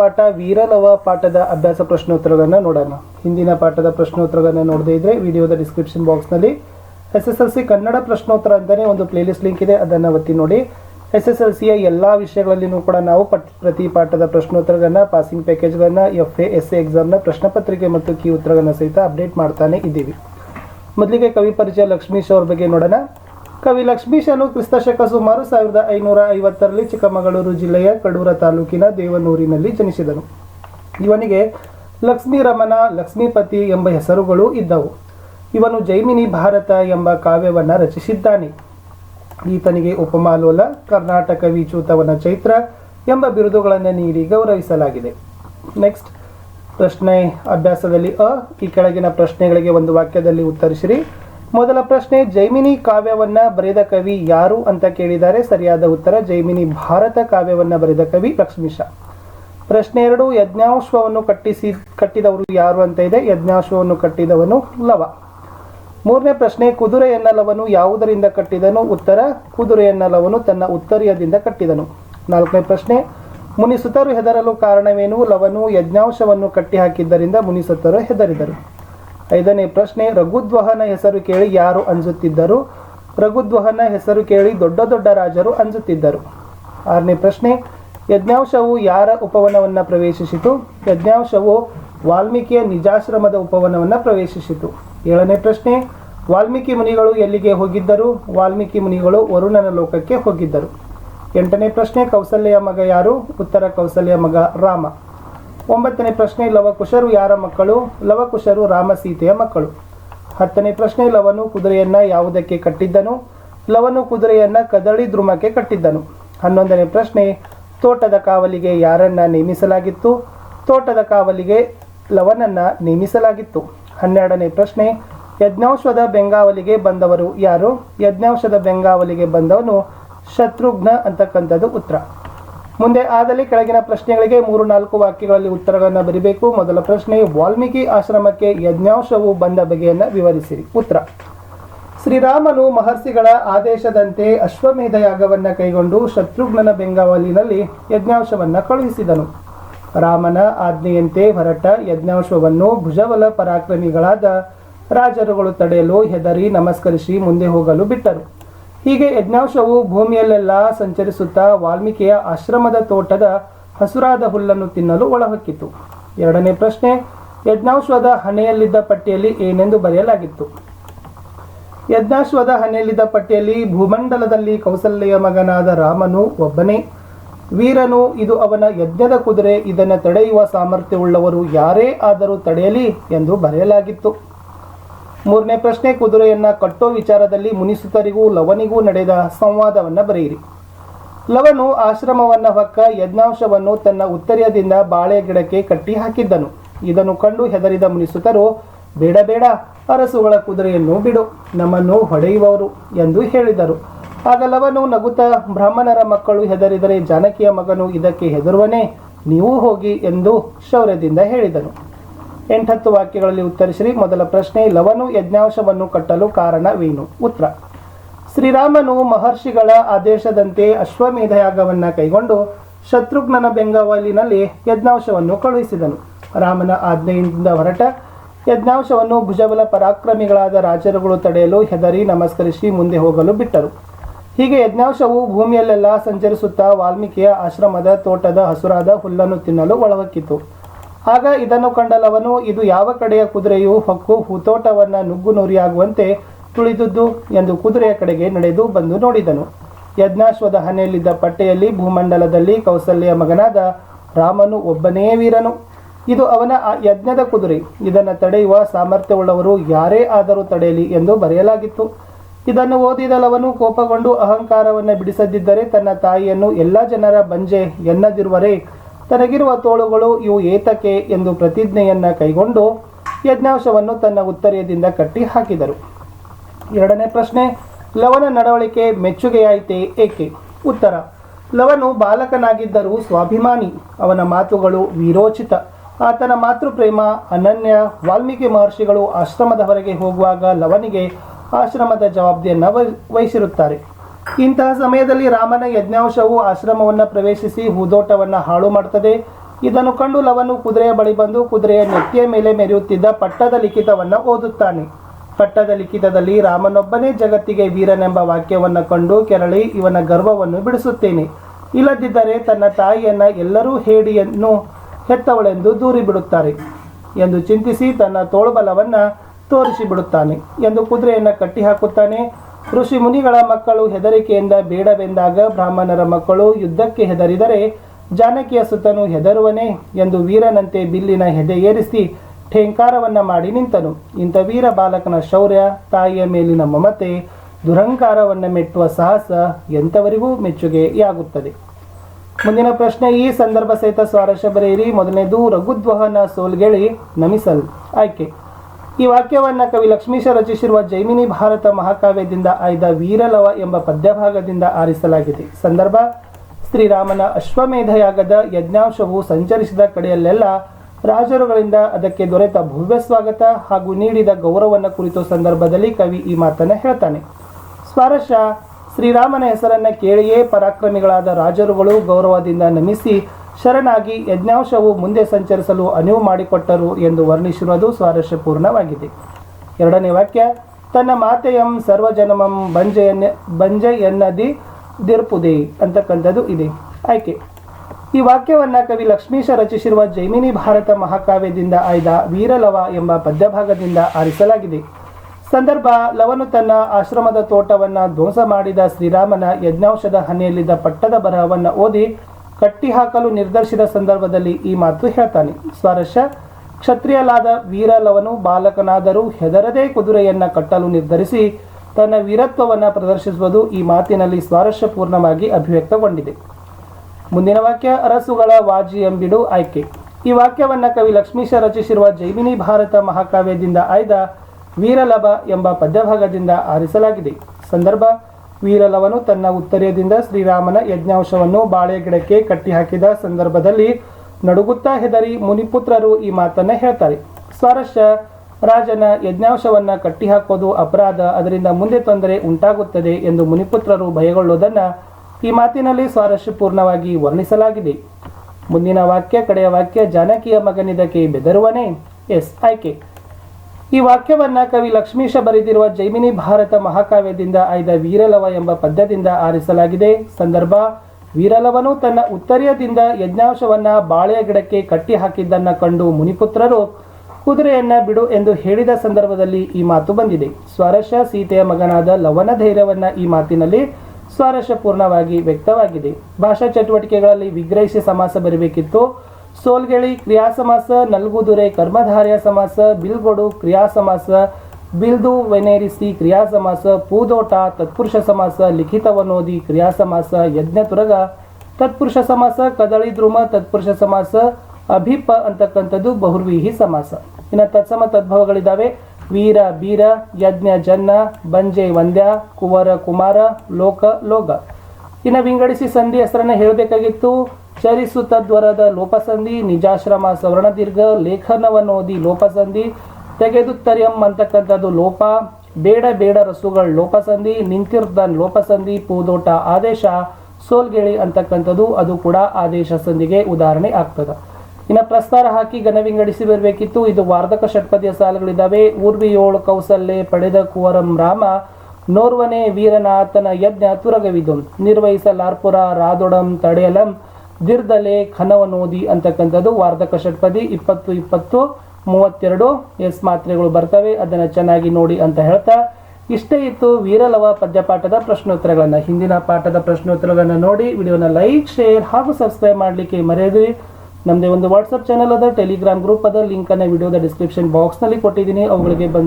ಪಾಠ ವೀರಲವ ಪಾಠದ ಅಭ್ಯಾಸ ಪ್ರಶ್ನೋತ್ತರಗಳನ್ನು ನೋಡೋಣ. ಹಿಂದಿನ ಪಾಠದ ಪ್ರಶ್ನೋತ್ತರಗಳನ್ನು ನೋಡದೇ ಇದ್ರೆ ವಿಡಿಯೋದ ಡಿಸ್ಕ್ರಿಪ್ಷನ್ ಬಾಕ್ಸ್ನಲ್ಲಿ S S L C Kannada ಪ್ರಶ್ನೋತ್ತರ ಅಂತಲೇ ಒಂದು ಪ್ಲೇಲಿಸ್ಟ್ ಲಿಂಕ್ ಇದೆ, ಅದನ್ನು ಒತ್ತಿ ನೋಡಿ. ಎಸ್ ಎಸ್ ಎಲ್ ಸಿಯ ಎಲ್ಲ ವಿಷಯಗಳಲ್ಲಿನೂ ಕೂಡ ನಾವು ಪ್ರತಿ ಪಾಠದ ಪ್ರಶ್ನೋತ್ತರಗಳನ್ನು ಪಾಸಿಂಗ್ ಪ್ಯಾಕೇಜ್ಗಳನ್ನು ಎಫ್ ಎ ಎಸ್ ಎ ಎಕ್ಸಾಮ್ನ ಪ್ರಶ್ನೆ ಪತ್ರಿಕೆ ಮತ್ತು ಕೀ ಉತ್ತರಗಳನ್ನು ಸಹಿತ ಅಪ್ಡೇಟ್ ಮಾಡ್ತಾನೆ ಇದ್ದೀವಿ. ಮೊದಲಿಗೆ ಕವಿ ಪರಿಚಯ ಲಕ್ಷ್ಮೀಶ್ ಅವ್ರ ಬಗ್ಗೆ ನೋಡೋಣ. ಕವಿ ಲಕ್ಷ್ಮೀಶನು ಕ್ರಿಸ್ತಶಕ ಸುಮಾರು ಸಾವಿರದ ಐನೂರ ಐವತ್ತರಲ್ಲಿ ಚಿಕ್ಕಮಗಳೂರು ಜಿಲ್ಲೆಯ ಕಡೂರ ತಾಲೂಕಿನ ದೇವನೂರಿನಲ್ಲಿ ಜನಿಸಿದನು. ಇವನಿಗೆ ಲಕ್ಷ್ಮೀ ರಮಣ ಲಕ್ಷ್ಮೀಪತಿ ಎಂಬ ಹೆಸರುಗಳು ಇದ್ದವು. ಇವನು ಜೈಮಿನಿ ಭಾರತ ಎಂಬ ಕಾವ್ಯವನ್ನು ರಚಿಸಿದ್ದಾನೆ. ಈತನಿಗೆ ಉಪಮಾಲೋಲ, ಕರ್ನಾಟಕ ವಿಚೂತವನ ಚೈತ್ರ ಎಂಬ ಬಿರುದುಗಳನ್ನು ನೀಡಿ ಗೌರವಿಸಲಾಗಿದೆ. ನೆಕ್ಸ್ಟ್ ಪ್ರಶ್ನೆ, ಅಭ್ಯಾಸದಲ್ಲಿ ಅ, ಈ ಕೆಳಗಿನ ಪ್ರಶ್ನೆಗಳಿಗೆ ಒಂದು ವಾಕ್ಯದಲ್ಲಿ ಉತ್ತರಿಸಿರಿ. ಮೊದಲ ಪ್ರಶ್ನೆ, ಜೈಮಿನಿ ಕಾವ್ಯವನ್ನ ಬರೆದ ಕವಿ ಯಾರು ಅಂತ ಕೇಳಿದ್ದಾರೆ. ಸರಿಯಾದ ಉತ್ತರ, ಜೈಮಿನಿ ಭಾರತ ಕಾವ್ಯವನ್ನ ಬರೆದ ಕವಿ ಲಕ್ಷ್ಮೀಶ ಪ್ರಶ್ನೆ ಎರಡು, ಯಜ್ಞಾಶ್ವವನ್ನು ಕಟ್ಟಿಸಿ, ಕಟ್ಟಿದವರು ಯಾರು ಅಂತ ಇದೆ. ಯಜ್ಞಾಶ್ವವನ್ನು ಕಟ್ಟಿದವನು ಲವ. ಮೂರನೇ ಪ್ರಶ್ನೆ, ಕುದುರೆಯನ್ನ ಲವನು ಯಾವುದರಿಂದ ಕಟ್ಟಿದನು? ಉತ್ತರ, ಕುದುರೆಯನ್ನ ಲವನು ತನ್ನ ಉತ್ತರಿಯದಿಂದ ಕಟ್ಟಿದನು. ನಾಲ್ಕನೇ ಪ್ರಶ್ನೆ, ಮುನಿಸುತರು ಹೆದರಲು ಕಾರಣವೇನು? ಲವನು ಯಜ್ಞಾಂಶವನ್ನು ಕಟ್ಟಿ ಹಾಕಿದ್ದರಿಂದ ಮುನಿಸುತರು ಹೆದರಿದರು. ಐದನೇ ಪ್ರಶ್ನೆ, ರಘುದ್ವಹನ ಹೆಸರು ಕೇಳಿ ಯಾರು ಅಂಜುತ್ತಿದ್ದರು ರಘುದ್ವಹನ ಹೆಸರು ಕೇಳಿ ದೊಡ್ಡ ದೊಡ್ಡ ರಾಜರು ಅಂಜುತ್ತಿದ್ದರು ಆರನೇ ಪ್ರಶ್ನೆ, ಯಜ್ಞಾಂಶವು ಯಾರ ಉಪವನವನ್ನು ಪ್ರವೇಶಿಸಿತು? ಯಜ್ಞಾಂಶವು ವಾಲ್ಮೀಕಿಯ ನಿಜಾಶ್ರಮದ ಉಪವನವನ್ನು ಪ್ರವೇಶಿಸಿತು. ಏಳನೇ ಪ್ರಶ್ನೆ, ವಾಲ್ಮೀಕಿ ಮುನಿಗಳು ಎಲ್ಲಿಗೆ ಹೋಗಿದ್ದರು? ವಾಲ್ಮೀಕಿ ಮುನಿಗಳು ವರುಣನ ಲೋಕಕ್ಕೆ ಹೋಗಿದ್ದರು. ಎಂಟನೇ ಪ್ರಶ್ನೆ, ಕೌಸಲ್ಯ ಮಗ ಯಾರು? ಉತ್ತರ ಕೌಸಲ್ಯ ಮಗ ರಾಮ. ಒಂಬತ್ತನೇ ಪ್ರಶ್ನೆ, ಲವಕುಶರು ಯಾರ ಮಕ್ಕಳು? ಲವಕುಶರು ರಾಮ ಸೀತೆಯ ಮಕ್ಕಳು. ಹತ್ತನೇ ಪ್ರಶ್ನೆ, ಲವನು ಕುದುರೆಯನ್ನ ಯಾವುದಕ್ಕೆ ಕಟ್ಟಿದ್ದನು? ಲವನು ಕುದುರೆಯನ್ನ ಕದಳಿ ದ್ರುಮಕ್ಕೆ ಕಟ್ಟಿದ್ದನು. ಹನ್ನೊಂದನೇ ಪ್ರಶ್ನೆ, ತೋಟದ ಕಾವಲಿಗೆ ಯಾರನ್ನ ನೇಮಿಸಲಾಗಿತ್ತು? ತೋಟದ ಕಾವಲಿಗೆ ಲವನನ್ನ ನೇಮಿಸಲಾಗಿತ್ತು. ಹನ್ನೆರಡನೇ ಪ್ರಶ್ನೆ, ಯಜ್ಞಾಂಶದ ಬೆಂಗಾವಲಿಗೆ ಬಂದವರು ಯಾರು? ಯಜ್ಞಾಂಶದ ಬೆಂಗಾವಲಿಗೆ ಬಂದವನು ಶತ್ರುಘ್ನ ಅಂತಕ್ಕಂಥದ್ದು ಉತ್ತರ. ಮುಂದೆ ಆದಲ್ಲಿ ಕೆಳಗಿನ ಪ್ರಶ್ನೆಗಳಿಗೆ ಮೂರು ನಾಲ್ಕು ವಾಕ್ಯಗಳಲ್ಲಿ ಉತ್ತರಗಳನ್ನು ಬರೀಬೇಕು. ಮೊದಲ ಪ್ರಶ್ನೆ, ವಾಲ್ಮೀಕಿ ಆಶ್ರಮಕ್ಕೆ ಯಜ್ಞಾಂಶವು ಬಂದ ಬಗೆಯನ್ನು ವಿವರಿಸಿರಿ. ಉತ್ತರ. ಶ್ರೀರಾಮನು ಮಹರ್ಷಿಗಳ ಆದೇಶದಂತೆ ಅಶ್ವಮೇಧ ಯಾಗವನ್ನು ಕೈಗೊಂಡು ಶತ್ರುಘ್ನನ ಬೆಂಗಾವಲಿನಲ್ಲಿ ಯಜ್ಞಾಂಶವನ್ನು ಕಳುಹಿಸಿದನು. ರಾಮನ ಆಜ್ಞೆಯಂತೆ ಹೊರಟ ಯಜ್ಞಾಂಶವನ್ನು ಭುಜಬಲ ಪರಾಕ್ರಮಿಗಳಾದ ರಾಜರುಗಳು ತಡೆಯಲು ಹೆದರಿ ನಮಸ್ಕರಿಸಿ ಮುಂದೆ ಹೋಗಲು ಬಿಟ್ಟರು. ಹೀಗೆ ಯಜ್ಞಾಂಶವು ಭೂಮಿಯಲ್ಲೆಲ್ಲ ಸಂಚರಿಸುತ್ತಾ ವಾಲ್ಮೀಕಿಯ ಆಶ್ರಮದ ತೋಟದ ಹಸುರಾದ ಹುಲ್ಲನ್ನು ತಿನ್ನಲು ಒಳಹಕ್ಕಿತು. ಎರಡನೇ ಪ್ರಶ್ನೆ ಯಜ್ಞಾಶ್ವದ ಹಣೆಯಲ್ಲಿದ್ದ ಪಟ್ಟಿಯಲ್ಲಿ ಏನೆಂದು ಬರೆಯಲಾಗಿತ್ತು? ಯಜ್ಞಾಶ್ವದ ಹಣೆಯಲ್ಲಿದ್ದ ಪಟ್ಟಿಯಲ್ಲಿ ಭೂಮಂಡಲದಲ್ಲಿ ಕೌಸಲ್ಯ ಮಗನಾದ ರಾಮನು ಒಬ್ಬನೇ. ವೀರನು, ಇದು ಅವನ ಯಜ್ಞದ ಕುದುರೆ, ಇದನ್ನು ತಡೆಯುವ ಸಾಮರ್ಥ್ಯವುಳ್ಳವರು ಯಾರೇ ಆದರೂ ತಡೆಯಲಿ ಎಂದು ಬರೆಯಲಾಗಿತ್ತು. ಮೂರನೇ ಪ್ರಶ್ನೆ, ಕುದುರೆಯನ್ನು ಕಟ್ಟೋ ವಿಚಾರದಲ್ಲಿ ಮುನಿಸುತರಿಗೂ ಲವನಿಗೂ ನಡೆದ ಸಂವಾದವನ್ನು ಬರೆಯಿರಿ. ಲವನು ಆಶ್ರಮವನ್ನ ಹೊಕ್ಕ ಯಜ್ಞಾಂಶವನ್ನು ತನ್ನ ಉತ್ತರೀಯದಿಂದ ಬಾಳೆ ಗಿಡಕ್ಕೆ ಕಟ್ಟಿ ಹಾಕಿದ್ದನು. ಇದನ್ನು ಕಂಡು ಹೆದರಿದ ಮುನಿಸುತರು, ಬೇಡ ಬೇಡ, ಅರಸುಗಳ ಕುದುರೆಯನ್ನು ಬಿಡು, ನಮ್ಮನ್ನು ಹೊಡೆಯುವವರು ಎಂದು ಹೇಳಿದರು. ಆಗ ಲವನು ನಗುತ್ತ, ಬ್ರಾಹ್ಮಣರ ಮಕ್ಕಳು ಹೆದರಿದರೆ ಜಾನಕಿಯ ಮಗನು ಇದಕ್ಕೆ ಹೆದರುವನೇ, ನೀವು ಹೋಗಿ ಎಂದು ಶೌರ್ಯದಿಂದ ಹೇಳಿದನು. ಎಂಟತ್ತು ವಾಕ್ಯಗಳಲ್ಲಿ ಉತ್ತರಿಸಿರಿ. ಮೊದಲ ಪ್ರಶ್ನೆ, ಲವನು ಯಜ್ಞಾಂಶವನ್ನು ಕಟ್ಟಲು ಕಾರಣವೇನು? ಉತ್ತರ, ಶ್ರೀರಾಮನು ಮಹರ್ಷಿಗಳ ಆದೇಶದಂತೆ ಅಶ್ವಮೇಧ ಯಾಗವನ್ನು ಕೈಗೊಂಡು ಶತ್ರುಘ್ನನ ಬೆಂಗಾವಲಿನಲ್ಲಿ ಯಜ್ಞಾಂಶವನ್ನು ಕಳುಹಿಸಿದನು. ರಾಮನ ಆಜ್ಞೆಯಿಂದ ಹೊರಟ ಯಜ್ಞಾಂಶವನ್ನು ಭುಜಬಲ ಪರಾಕ್ರಮಿಗಳಾದ ರಾಜರುಗಳು ತಡೆಯಲು ಹೆದರಿ ನಮಸ್ಕರಿಸಿ ಮುಂದೆ ಹೋಗಲು ಬಿಟ್ಟರು. ಹೀಗೆ ಯಜ್ಞಾಂಶವು ಭೂಮಿಯಲ್ಲೆಲ್ಲ ಸಂಚರಿಸುತ್ತಾ ವಾಲ್ಮೀಕಿಯ ಆಶ್ರಮದ ತೋಟದ ಹಸುರಾದ ಹುಲ್ಲನ್ನು ತಿನ್ನಲು ಒಳಹೊಕ್ಕಿತು. ಆಗ ಇದನ್ನು ಕಂಡಲವನು ಇದು ಯಾವ ಕಡೆಯ ಕುದುರೆಯು ಹೊಕ್ಕು ಹುತೋಟವನ್ನು ನುಗ್ಗು ನುರಿಯಾಗುವಂತೆ ತುಳಿದುದು ಎಂದು ಕುದುರೆಯ ಕಡೆಗೆ ನಡೆದು ಬಂದು ನೋಡಿದನು. ಯಜ್ಞಾಶ್ವದ ಹನೆಯಲ್ಲಿದ್ದ ಪಟ್ಟೆಯಲ್ಲಿ ಭೂಮಂಡಲದಲ್ಲಿ ಕೌಸಲ್ಯ ಮಗನಾದ ರಾಮನು ಒಬ್ಬನೇ ವೀರನು. ಇದು ಅವನ ಯಜ್ಞದ ಕುದುರೆ. ಇದನ್ನು ತಡೆಯುವ ಸಾಮರ್ಥ್ಯವುಳ್ಳವರು ಯಾರೇ ಆದರೂ ತಡೆಯಲಿ ಎಂದು ಬರೆಯಲಾಗಿತ್ತು. ಇದನ್ನು ಓದಿದಲವನು ಕೋಪಗೊಂಡು ಅಹಂಕಾರವನ್ನು ಬಿಡಿಸದಿದ್ದರೆ ತನ್ನ ತಾಯಿಯನ್ನು ಎಲ್ಲ ಜನರ ಬಂಜೆ ಎನ್ನದಿರುವರೆ ತನಗಿರುವ ತೋಳುಗಳು ಇವು ಏತಕೆ ಎಂದು ಪ್ರತಿಜ್ಞೆಯನ್ನು ಕೈಗೊಂಡು ಯಜ್ಞಾಂಶವನ್ನು ತನ್ನ ಉತ್ತರೆಯದಿಂದ ಕಟ್ಟಿ ಹಾಕಿದರು. ಎರಡನೇ ಪ್ರಶ್ನೆ, ಲವನ ನಡವಳಿಕೆ ಮೆಚ್ಚುಗೆಯಾಯಿತೆ ಏಕೆ? ಉತ್ತರ, ಲವನು ಬಾಲಕನಾಗಿದ್ದರೂ ಸ್ವಾಭಿಮಾನಿ, ಅವನ ಮಾತುಗಳು ವೀರೋಚಿತ. ಆತನ ಮಾತೃಪ್ರೇಮ, ಅನನ್ಯ, ವಾಲ್ಮೀಕಿ ಮಹರ್ಷಿಗಳು ಆಶ್ರಮದ ಹೊರಗೆ ಹೋಗುವಾಗ ಲವನಿಗೆ ಆಶ್ರಮದ ಜವಾಬ್ದಿಯನ್ನು ವಹಿ- ವಹಿಸಿರುತ್ತಾರೆ. ಇಂತಹ ಸಮಯದಲ್ಲಿ ರಾಮನ ಯಜ್ಞಾಂಶವು ಆಶ್ರಮವನ್ನು ಪ್ರವೇಶಿಸಿ ಹೂದೋಟವನ್ನು ಹಾಳು ಮಾಡುತ್ತದೆ ಇದನ್ನು ಕಂಡು ಲವನು ಕುದುರೆಯ ಬಳಿ ಬಂದು ಕುದುರೆಯ ನೆತ್ತಿಯ ಮೇಲೆ ಮೆರೆಯುತ್ತಿದ್ದ ಪಟ್ಟದ ಲಿಖಿತವನ್ನು ಓದುತ್ತಾನೆ. ಪಟ್ಟದ ಲಿಖಿತದಲ್ಲಿ ರಾಮನೊಬ್ಬನೇ ಜಗತ್ತಿಗೆ ವೀರನೆಂಬ ವಾಕ್ಯವನ್ನು ಕಂಡು ಕೆರಳಿ ಇವನ ಗರ್ವವನ್ನು ಬಿಡಿಸುತ್ತೇನೆ. ಇಲ್ಲದಿದ್ದರೆ ತನ್ನ ತಾಯಿಯನ್ನು ಎಲ್ಲರೂ ಹೇಡಿಯನ್ನು ಹೆತ್ತವಳೆಂದು ದೂರಿ ಬಿಡುತ್ತಾರೆ ಎಂದು ಚಿಂತಿಸಿ ತನ್ನ ತೋಳುಬಲವನ್ನ ತೋರಿಸಿಬಿಡುತ್ತಾನೆ ಎಂದು ಕುದುರೆಯನ್ನು ಕಟ್ಟಿ ಹಾಕುತ್ತಾನೆ ಋಷಿ ಮುನಿಗಳ ಮಕ್ಕಳು ಹೆದರಿಕೆಯಿಂದ ಬೇಡವೆಂದಾಗ ಬ್ರಾಹ್ಮಣರ ಮಕ್ಕಳು ಯುದ್ಧಕ್ಕೆ ಹೆದರಿದರೆ ಜಾನಕಿಯ ಸುತ್ತನು ಹೆದರುವನೇ ಎಂದು ವೀರನಂತೆ ಬಿಲ್ಲಿನ ಹೆದೆ ಏರಿಸಿ ಠೇಂಕಾರವನ್ನ ಮಾಡಿ ನಿಂತನು. ಇಂಥ ವೀರ ಬಾಲಕನ ಶೌರ್ಯ ತಾಯಿಯ ಮೇಲಿನ ಮಮತೆ ದುರಂಕಾರವನ್ನು ಮೆಟ್ಟುವ ಸಾಹಸ ಎಂಥವರಿಗೂ ಮೆಚ್ಚುಗೆಯಾಗುತ್ತದೆ. ಮುಂದಿನ ಪ್ರಶ್ನೆ ಈ ಸಂದರ್ಭ ಸಹಿತ ಸ್ವಾರಸ್ಯ ಬರೆಯಿರಿ. ಮೊದಲನೇದು ರಘುದ್ವಹನ ಸೋಲ್ಗೆಳಿ ನಮಿಸಲ್ ಆಯ್ಕೆ. ಈ ವಾಕ್ಯವನ್ನ ಕವಿ ಲಕ್ಷ್ಮೀಶ ರಚಿಸಿರುವ ಜೈಮಿನಿ ಭಾರತ ಮಹಾಕಾವ್ಯದಿಂದ ಆಯ್ದ ವೀರಲವ ಎಂಬ ಪದ್ಯಭಾಗದಿಂದ ಆರಿಸಲಾಗಿದೆ. ಸಂದರ್ಭ, ಶ್ರೀರಾಮನ ಅಶ್ವಮೇಧ ಯಾಗದ ಯಜ್ಞಾಂಶವು ಸಂಚರಿಸಿದ ಕಡೆಯಲ್ಲೆಲ್ಲ ರಾಜರುಗಳಿಂದ ಅದಕ್ಕೆ ದೊರೆತ ಭವ್ಯ ಸ್ವಾಗತ ಹಾಗೂ ನೀಡಿದ ಗೌರವವನ್ನು ಕುರಿತು ಸಂದರ್ಭದಲ್ಲಿ ಕವಿ ಈ ಮಾತನ್ನ ಹೇಳ್ತಾನೆ. ಸ್ವಾರಶ ಶ್ರೀರಾಮನ ಹೆಸರನ್ನ ಕೇಳಿಯೇ ಪರಾಕ್ರಮಿಗಳಾದ ರಾಜರುಗಳು ಗೌರವದಿಂದ ನಮಿಸಿ ಶರಣಾಗಿ ಯಜ್ಞಾಂಶವು ಮುಂದೆ ಸಂಚರಿಸಲು ಅನುವು ಮಾಡಿಕೊಟ್ಟರು ಎಂದು ವರ್ಣಿಸಿರುವುದು ಸ್ವಾರಸ್ಯಪೂರ್ಣವಾಗಿದೆ. ಎರಡನೇ ವಾಕ್ಯ, ತನ್ನ ಮಾತೆಯಂ ಸರ್ವಜನಮಂ ಬಂಜೆಯನ್ನ ಬಂಜೆ ಎನ್ನದಿ ದಿರ್ಪುದೆ ಅಂತಕ್ಕಂಥದ್ದು ಇದೆ. ಆಯ್ಕೆ. ಈ ವಾಕ್ಯವನ್ನು ಕವಿ ಲಕ್ಷ್ಮೀಶ ರಚಿಸಿರುವ ಜೈಮಿನಿ ಭಾರತ ಮಹಾಕಾವ್ಯದಿಂದ ಆಯ್ದ ವೀರಲವ ಎಂಬ ಪದ್ಯಭಾಗದಿಂದ ಆರಿಸಲಾಗಿದೆ. ಸಂದರ್ಭ, ಲವನು ತನ್ನ ಆಶ್ರಮದ ತೋಟವನ್ನ ಧ್ವಂಸ ಮಾಡಿದ ಶ್ರೀರಾಮನ ಯಜ್ಞಾಂಶದ ಹನೆಯಲ್ಲಿದ್ದ ಪಟ್ಟದ ಬರಹವನ್ನು ಓದಿ ಕಟ್ಟಿ ಹಾಕಲು ನಿರ್ಧರಿಸಿದ ಸಂದರ್ಭದಲ್ಲಿ ಈ ಮಾತು ಹೇಳ್ತಾನೆ. ಸ್ವಾರಸ್ಯ ಕ್ಷತ್ರಿಯಲಾದ ವೀರಲವನು ಬಾಲಕನಾದರೂ ಹೆದರದೇ ಕುದುರೆಯನ್ನ ಕಟ್ಟಲು ನಿರ್ಧರಿಸಿ ತನ್ನ ವೀರತ್ವವನ್ನು ಪ್ರದರ್ಶಿಸುವುದು ಈ ಮಾತಿನಲ್ಲಿ ಸ್ವಾರಸ್ಯಪೂರ್ಣವಾಗಿ ಅಭಿವ್ಯಕ್ತಗೊಂಡಿದೆ. ಮುಂದಿನ ವಾಕ್ಯ, ಅರಸುಗಳ ವಾಜಿ ಎಂಬಿಡು ಆಯ್ಕೆ. ಈ ವಾಕ್ಯವನ್ನ ಕವಿ ಲಕ್ಷ್ಮೀಶ ರಚಿಸಿರುವ ಜೈಮಿನಿ ಭಾರತ ಮಹಾಕಾವ್ಯದಿಂದ ಆಯ್ದ ವೀರಲಭ ಎಂಬ ಪದ್ಯಭಾಗದಿಂದ ಆರಿಸಲಾಗಿದೆ. ಸಂದರ್ಭ ವೀರಲವನು ತನ್ನ ಉತ್ತರದಿಂದ ಶ್ರೀರಾಮನ ಯಜ್ಞಾಂಶವನ್ನು ಬಾಳೆ ಗಿಡಕ್ಕೆ ಕಟ್ಟಿಹಾಕಿದ ಸಂದರ್ಭದಲ್ಲಿ ನಡುಗುತ್ತಾ ಹೆದರಿ ಮುನಿಪುತ್ರರು ಈ ಮಾತನ್ನ ಹೇಳ್ತಾರೆ. ಸ್ವಾರಸ್ಯ, ರಾಜನ ಯಜ್ಞಾಂಶವನ್ನು ಕಟ್ಟಿ ಹಾಕೋದು ಅಪರಾಧ, ಅದರಿಂದ ಮುಂದೆ ತೊಂದರೆ ಉಂಟಾಗುತ್ತದೆ ಎಂದು ಮುನಿಪುತ್ರರು ಭಯಗೊಳ್ಳುವುದನ್ನು ಈ ಮಾತಿನಲ್ಲಿ ಸ್ವಾರಸ್ಯಪೂರ್ಣವಾಗಿ ವರ್ಣಿಸಲಾಗಿದೆ. ಮುಂದಿನ ವಾಕ್ಯ, ಕಡೆಯ ವಾಕ್ಯ, ಜಾನಕಿಯ ಮಗನಿದಕ್ಕೆ ಬೆದರುವನೇ, ಎಸ್ ಆಯ್ಕೆ ಈ ವಾಕ್ಯವನ್ನ ಕವಿ ಲಕ್ಷ್ಮೀಶ ಬರೆದಿರುವ ಜೈಮಿನಿ ಭಾರತ ಮಹಾಕಾವ್ಯದಿಂದ ಆಯ್ದ ವೀರಲವ ಎಂಬ ಪದ್ಯದಿಂದ ಆರಿಸಲಾಗಿದೆ. ಸಂದರ್ಭ, ವೀರಲವನು ತನ್ನ ಉತ್ತರೀಯದಿಂದ ಯಜ್ಞಾಂಶವನ್ನ ಬಾಳೆಯ ಗಿಡಕ್ಕೆ ಕಟ್ಟಿ ಹಾಕಿದ್ದನ್ನ ಕಂಡು ಮುನಿಪುತ್ರರು, ಕುದುರೆಯನ್ನ ಬಿಡು ಎಂದು ಹೇಳಿದ ಸಂದರ್ಭದಲ್ಲಿ ಈ ಮಾತು ಬಂದಿದೆ. ಸ್ವರಶ ಸೀತೆಯ ಮಗನಾದ ಲವನ ಧೈರ್ಯವನ್ನ ಈ ಮಾತಿನಲ್ಲಿ ಸ್ವಾರಸ್ಯಪೂರ್ಣವಾಗಿ ವ್ಯಕ್ತವಾಗಿದೆ. ಭಾಷಾ ಚಟುವಟಿಕೆಗಳಲ್ಲಿ ವಿಗ್ರಹಿಸಿ ಸಮಾಸ ಬರಬೇಕಿತ್ತು. ಸೋಲ್ಗೆಳಿ ಕ್ರಿಯಾ ಸಮಾಸ, ನಲ್ಗುದುರೆ ಕರ್ಮಧಾರ್ಯ ಸಮಾಸ, ಬಿಲ್ಗೊಡು ಕ್ರಿಯಾ ಸಮಾಸ, ಬಿಲ್ದು ವೆನೇರಿಸಿ ಕ್ರಿಯಾ ಸಮಾಸ, ಪೂದೋಟ ತತ್ಪುರುಷ ಸಮಾಸ ಲಿಖಿತವನೋದಿ ಕ್ರಿಯಾ ಸಮಾಸ ಯಜ್ಞತುರಗ ತತ್ಪುರುಷ ಸಮಾಸ, ಕದಳಿ ದ್ರುಮ ತತ್ಪುರುಷ ಸಮಾಸ ಅಭಿಪ ಅಂತಕ್ಕಂಥದ್ದು ಬಹುರ್ವೀಹಿ ಸಮಾಸ. ಇನ್ನು ತತ್ಸಮ ತದ್ಭವಗಳಿದ್ದಾವೆ ವೀರ, ಬೀರ, ಯಜ್ಞ, ಜನ್ನ, ಬಂಜೆ, ವಂದ್ಯ, ಕುವರ, ಕುಮಾರ, ಲೋಕ, ಲೋಗ. ಇನ್ನು ವಿಂಗಡಿಸಿ ಸಂಧಿ ಹೆಸರನ್ನು ಹೇಳಬೇಕಾಗಿತ್ತು. ಚರಿಸು ತದ್ವರದ ಲೋಪಸಂಧಿ, ನಿಜಾಶ್ರಮ ಸ್ವರ್ಣದೀರ್ಘ ಲೇಖನವನ್ನು ಓದಿ ಲೋಪಸಂಧಿ, ತೆಗೆದುತ್ತರ್ಯಂ ಅಂತಕ್ಕಂಥದ್ದು ಲೋಪ, ಬೇಡ ಬೇಡ ರಸುಗಳು ಲೋಪಸಂಧಿ ನಿಂತಿರ್ದನ್ ಲೋಪಸಂಧಿ, ಪೂದೋಟ ಆದೇಶ, ಸೋಲ್ಗೆಳಿ ಅಂತಕ್ಕಂಥದ್ದು, ಅದು ಕೂಡ ಆದೇಶ ಸಂಧಿಗೆ ಉದಾಹರಣೆ ಆಗ್ತದೆ. ಇನ್ನು ಪ್ರಸ್ತಾರ ಹಾಕಿ ಘನ ವಿಂಗಡಿಸಿ ಬರಬೇಕಿತ್ತು. ಇದು ವಾರ್ಧಕ ಷಟ್ಪದಿಯ ಸಾಲುಗಳಿದ್ದಾವೆ ಊರ್ವಿಯೋಳು ಕೌಸಲ್ಲೆ ಪಡೆದ ಕುವರಂ ರಾಮ, ನೋರ್ವನೆ ವೀರನಾಥನ ಯಜ್ಞ ತುರಗವಿದು. ನಿರ್ವಹಿಸಲಾರ್ಪುರ ರಾದೊಡಂ ತಡೆಯಲಂ. ದಿರ್ದಲೆ ಖನವನೋದಿ ಅಂತಕ್ಕಂಥದ್ದು ವಾರ್ಧಕ ಷಟ್ಪದಿ ಇಪ್ಪತ್ತು ಇಪ್ಪತ್ತು ಮೂವತ್ತೆರಡು. ಎಸ್ ಮಾತ್ರೆಗಳು ಬರ್ತವೆ, ಅದನ್ನು ಚೆನ್ನಾಗಿ ನೋಡಿ ಅಂತ ಹೇಳ್ತಾ, ಇಷ್ಟೇ ಇತ್ತು ವೀರಲವ ಪದ್ಯಪಾಠದ ಪ್ರಶ್ನೋತ್ತರಗಳನ್ನು. ಹಿಂದಿನ ಪಾಠದ ಪ್ರಶ್ನೋತ್ತರಗಳನ್ನು ನೋಡಿ ವಿಡಿಯೋನ ಲೈಕ್, ಶೇರ್ ಹಾಗೂ ಸಬ್ಸ್ಕ್ರೈಬ್ ಮಾಡಲಿಕ್ಕೆ ಮರೆಯದಿರಿ. ನಮ್ಮದೇ ಒಂದು ವಾಟ್ಸಪ್ ಚಾನಲ್ ಅದ, ಟೆಲಿಗ್ರಾಮ್ ಗ್ರೂಪ್ ಅದ, ಲಿಂಕನ್ನು ವಿಡಿಯೋದ ಡಿಸ್ಕ್ರಿಪ್ಷನ್ ಬಾಕ್ಸ್ನಲ್ಲಿ ಕೊಟ್ಟಿದ್ದೀನಿ. ಅವುಗಳಿಗೆ ಬಂದು